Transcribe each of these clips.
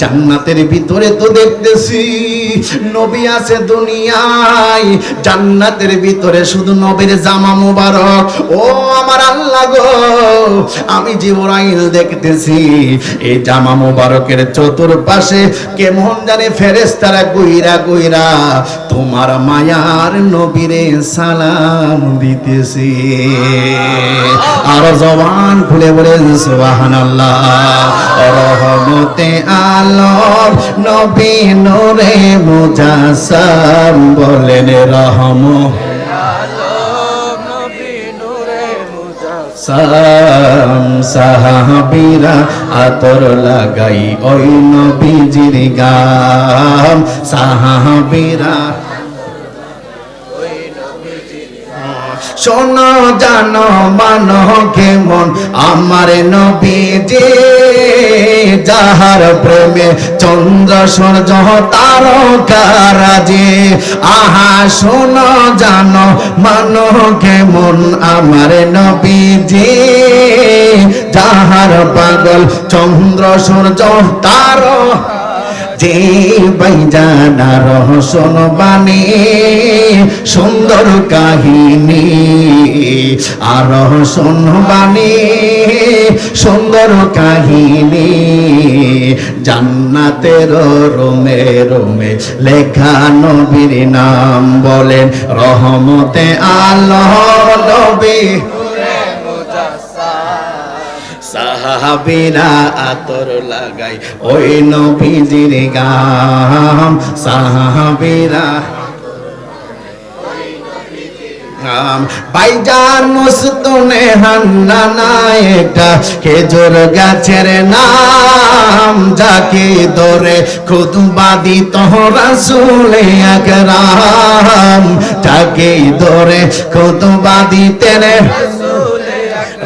জান্নাতের ভিতরে তো দেখতেছি, নবী আছে দুনিয়ায়। জান্নাতের ভিতরে শুধু নবীর জামা মুবারক। ও আমার আল্লাহ গো, আমি জিবরাইল দেখতেছি, এই জামা মুবারকের চতুর্পাশে কেমন জানে ফেরেশতারা গুইরা গুইরা তোমার মায়ার নবীরে সালাম দিতেছি। আর জবান খুলে বলেন, সুবহানাল্লাহ। রহমতে আলম নবী নরে মুজাসাম বলেন রহম। সাহাবিরা আতর লাগাই ওই নবীজির গাম। সাহাবিরা শোনো, জানো, মানো কেমন আমার নবীজি যাহার প্রেমে চন্দ্র, সূর্য তারকারাজি আহা, শোনো, জানো, মানো কেমন আমার নবীজি যাহার পাগল, চন্দ্র, সূর্য তার যে বাইজানা রহসন বাণী, সুন্দর কাহিনী, আর রহসন বাণী, সুন্দর কাহিনী, জান্নাতের রোমে রোমে লেখা নবীর নাম বলেন, রহমতে আল্লাহ নবী। সাহাবিরা আতর লাগাই। ওই নবীজির গাম, সাহাবিরা। নাম বাইজান মুস্তুনে হান্নানা এটা, খেজুর গাছের নাম যাকে ধরে খুদবাদি তোহরা সুলে আকরাম যাকে ধরে খুদবাদি তেরে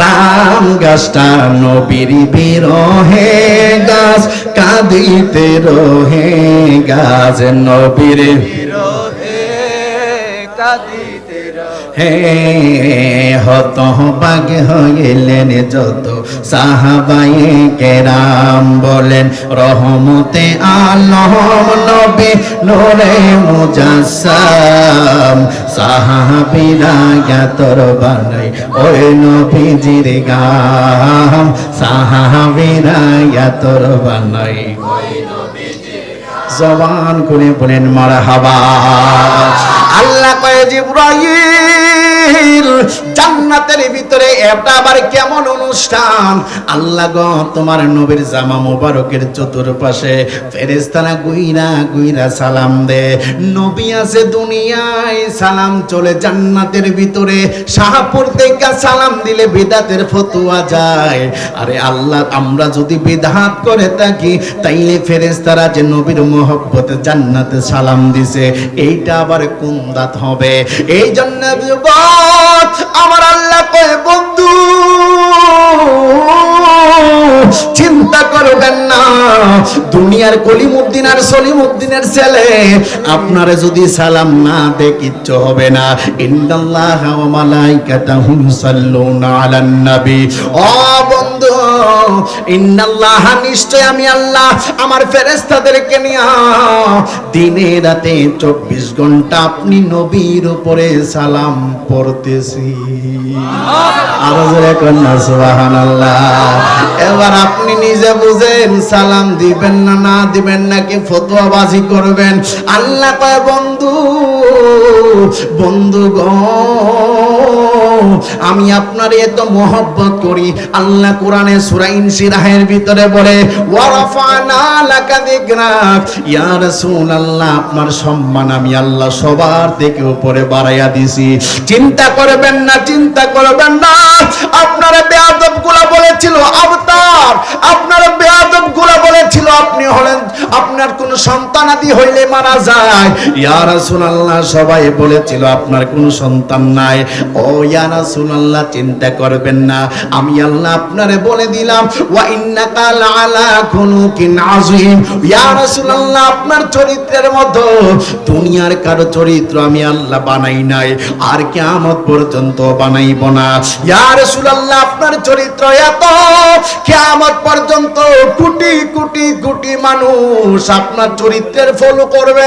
রাম গাছটা নবীর বিরহে গাছ, কাঁদিতে রহে গাছ, নবীর হে হত বাগ হইলেন যত সাহাবাই কেরাম বলেন, রহমতে আলম নবী নোরে মুজাসসাম। সাহাবিরা জ্ঞাতর বানাই ওই নবীজির গাম সাহাবিরা জ্ঞাতর বানাই জবান করে বলেন মারা হাবা আল্লাহ কয়ে জিব্রাইল জান্নাতের ভিতরে এটা আবার কেমন অনুষ্ঠান? আল্লাহ গো, তোমার নবীর জামা মোবারকের চতুর্পাশে ফেরেশতারা গুইরা গুইরা সালাম দে। নবী আছে দুনিয়ায়, সালাম চলে জান্নাতের ভিতরে। শাহপুর থেকে সালাম দিলে বিদাতের ফতুয়া যায়। আরে আল্লাহ, আমরা যদি বিধাত করে থাকি, তাইলে ফেরেশতারা যে নবীর মহব্বতে জান্নাতে সালাম দিছে, এইটা আবার কোন দাঁত হবে? এই জন্য আমার আল্লাহ কয়ে, বন্ধু, চিন্তা করবেন না? দুনিয়ার কলিমুদ্দিন আর সলিমুদ্দিনের ছেলে, আপনারে যদি সালাম না দে, কিচ্ছু হবে না। ইন্দাল্লাহ ওয়া মালাইকাতাহু ইউসাল্লুনা আলান নবী ও বন্ধু ইন্নাল্লাহ, নিশ্চয় আমি আল্লাহ, আমার ফেরেশতাদেরকে নিয়ে দিনে রাতে চব্বিশ ঘণ্টা আপনি নবীর উপরে সালাম পড়তেছি। আরও এবার আপনি নিজে বুঝেন, সালাম দিবেন না না দিবেন নাকি ফতোয়াবাজি করবেন? আল্লাহ কয়, বন্ধু বন্ধু গো আমি আপনার এত মহব্বত করি। আল্লাহ কোরআনে সূরা ইনশিরাহের ভিতরে বলে, ওয়ারাফানা লাকা যিকরাক। ইয়া রাসূলুল্লাহ, আপনার সম্মান আমি আল্লাহ সবার থেকে উপরে বাড়াইয়া দিছি। চিন্তা করবেন না, চিন্তা করবেন না। আপনারা বেয়াদবগুলা বলেছিল, আবতার। আপনারা বেয়াদবগুলা বলেছিল, আপনি হলেন, আপনার কোন সন্তানাদি হইলে মারা যায়। ইয়া রাসূলুল্লাহ, সবাই বলেছিল, আপনার কোন সন্তান নাই। ও ইয়া রাসূলুল্লাহ, চিন্তা করবেন না। আমি আল্লাহ আপনারে বলে দিলাম, ওয়া ইন্নাকা লাআলা খুলুকিন আযীম। ইয়া রাসূলুল্লাহ, আপনার চরিত্রের মতো। দুনিয়ার কারও চরিত্র আমি আল্লাহ বানাই নাই, আর কিয়ামত পর্যন্ত বানাইব না। ইয়া রাসূলুল্লাহ, আপনার চরিত্র এত, কিয়ামত পর্যন্ত কোটি কোটি কোটি মানুষ আপনার চরিত্রের ফলো করবে।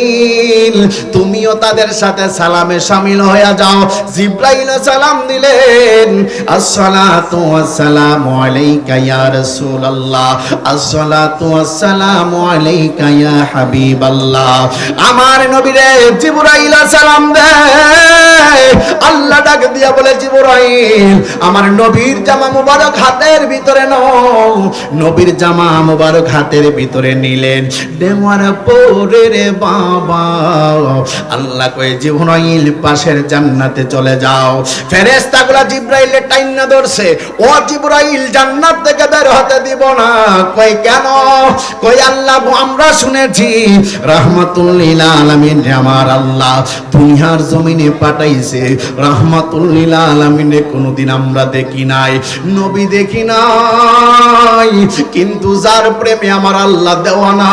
তুমিও তাদের সাথে সালামে শামিল হয়ে যাও। জিব্রাইল সালাম দিলেন, আসসালাতু ওয়াসসালামু আলাইকা ইয়া রাসূলুল্লাহ, আসসালাতু ওয়াসসালামু আলাইকা ইয়া হাবিবাল্লাহ। আমার নবীরে জিবরাইল সালাম দেয় আল্লাহ ডাক দিয়া বলে, জিবরাইল, আমার নবীর জামা মুবারক হাতের ভিতরে নাও। নবীর জামা মুবারক হাতের ভিতরে নিলেন। দেওয়ার পরে রে বাবা আল্লাহ কয়ে, জিবরাইল পাশের জান্নাতে চলে যাও। ফেরেশতাগুলা জিবরাইলের টাইনা ধরছে। ও জিবরাইল, জান্নাত থেকে বের হতে দিব না। কই কেন? কই আল্লাহ, আমরা শুনেছি, রাহমাতুল্লিল আলামিন আমার আল্লাহ, দুনিয়ার জমিনে পাঠাইছে। রাহমাতুল্লিল আলামিনে কোনোদিন আমরা দেখি নাই, নবী দেখি নাই। কিন্তু যার প্রেমে আমার আল্লাহ দেওয়ানা,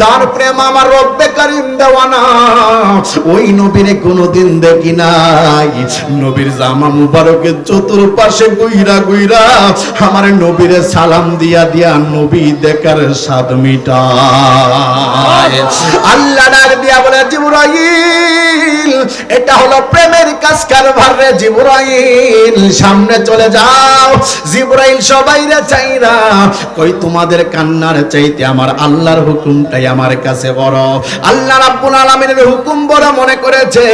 যার প্রেম আমার রব্বে করিম দেওয়ানা ওই নবীরে কোনোদিন দেখি নাই। নবীর জামা মুবারকের চতুর্পাশে গুইরা গুইরা আমার নবীরে সালাম দিয়া দিয়া নবী দেখার স্বাদ মিটায়। আল্লাহ ডাক দিয়া বলে, জিবরাইল, এটা হলো প্রেমের কাজ কারবার রে জিবরাইল, সামনে চলে যাও। জিবরাইল, সবাই রে চাইরা, কই তোমাদের কান্নার চাইতে আমার আল্লাহর হুকুমটাই আমার কাছে বড়। আল্লাহ রাব্বুল আলামিনের হুকুম বড় মনে করেছে।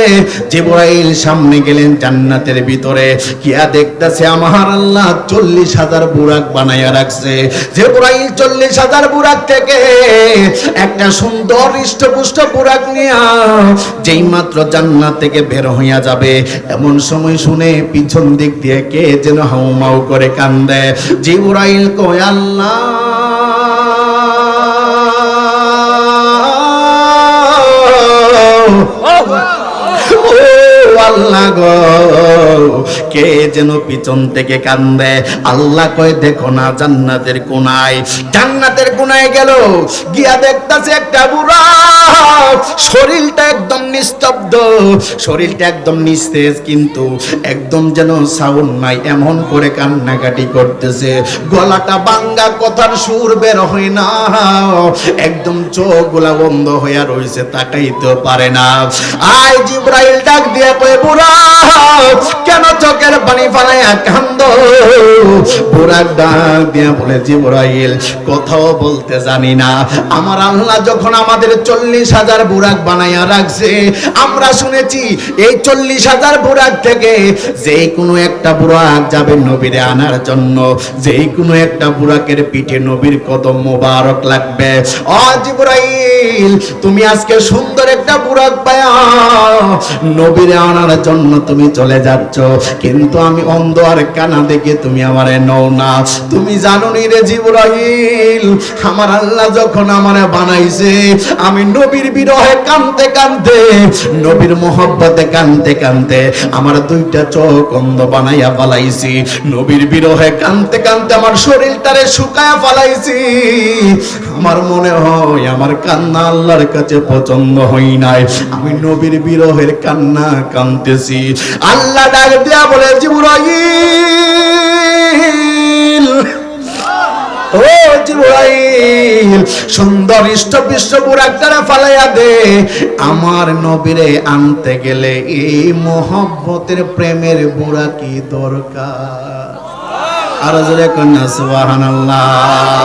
জিবরাইল সামনে গেলেন জান্নাতের ভিতরে। কিয়া দেখতেছে, আমার আল্লাহ চল্লিশ হাজার বুরাক বানাইয়া রাখছে। জিবরাইল চল্লিশ হাজার বুরাক থেকে একটা সুন্দর হৃষ্টপুষ্ট বুরাক নিয়া যেই মাত্র জান্নাত থেকে বের হইয়া যাবে। এমন সময় শুনে পিছন দিক দিয়ে কে যেন হাউমাউ করে কান্দে। জিবরাইল কয়, আল্লাহ আল্লাহ গো কে যেন পিছন থেকে কান্দে? আল্লাহ কয়, দেখো না জান্নাতের কোনায়। জান্নাতের কোনায় গেল, গিয়া দেখতাছে একটা বুড়া। শরীরটা একদম নিস্তব্ধ। শরীরটা একদম নিস্তেজ, কিন্তু একদম যেন সাউন্ড নাই, এমন করে কান্নাকাটি করতেছে। গলাটা বাঙ্গা কথার সুর বের হয় না। একদম চোখগুলা বন্ধ হইয়া রইছে, তাকাইতে পারে না। আয় জিব্রাইল ডাক দিয়ে কয়ে, বুড়া, কেন চোখের পানি ফালাইয়া কান্দ বুড়া ডাক দিয়া বলে, জিব্রাইল, কথাও বলতে জানি না। আমার আল্লাহ যখন আমাদের চল্লিশ হাজার বুড়াক বানাইয়া রাখছে, আমরা শুনেছি এই চল্লিশ হাজার বুড়াক থেকে যে কোনো একটা বুড়াক যাবে নবীরে আনার জন্য। যে কোনো একটা বুড়াকের পিঠে নবীর কদম মোবারক লাগবে। ও জিব্রাইল, তুমি আজকে সুন্দর একটা বুড়াক পায়া নবীরে আনার জন্য তুমি চলে যাচ্ছ। কিন্তু আমি অন্ধ আর কানা দেখে তুমি আমারে নও না। তুমি জানো নি রে জিব্রাইল, আমার আল্লাহ যখন আমারে বানাইছে, আমি নবীর বিরহে কানতে কানতে, নবীর মোহব্বতে কানতে কানতে আমার দুইটা চোখ অন্ধ বানাইয়া ফালাইছি। নবীর বিরহে কানতে কানতে আমার শরীরটারে শুকায়া ফালাইছি। আমার মনে হয় আমার কান্না আল্লাহর কাছে পছন্দ হই নাই। আমি নবীর বিরহের কান্না কানতেছি। আল্লাহ ডাক দিয়া বলে জিবরাইল। ও জিবরাইল, সুন্দর ইষ্টপিষ্ট বুড়াকটারা ফালাইয়া দে। আমার নবীরে আনতে গেলে এই মোহব্বতের প্রেমের বুড়া কি দরকার? আর জোরে কন্যা, সুবহানাল্লাহ।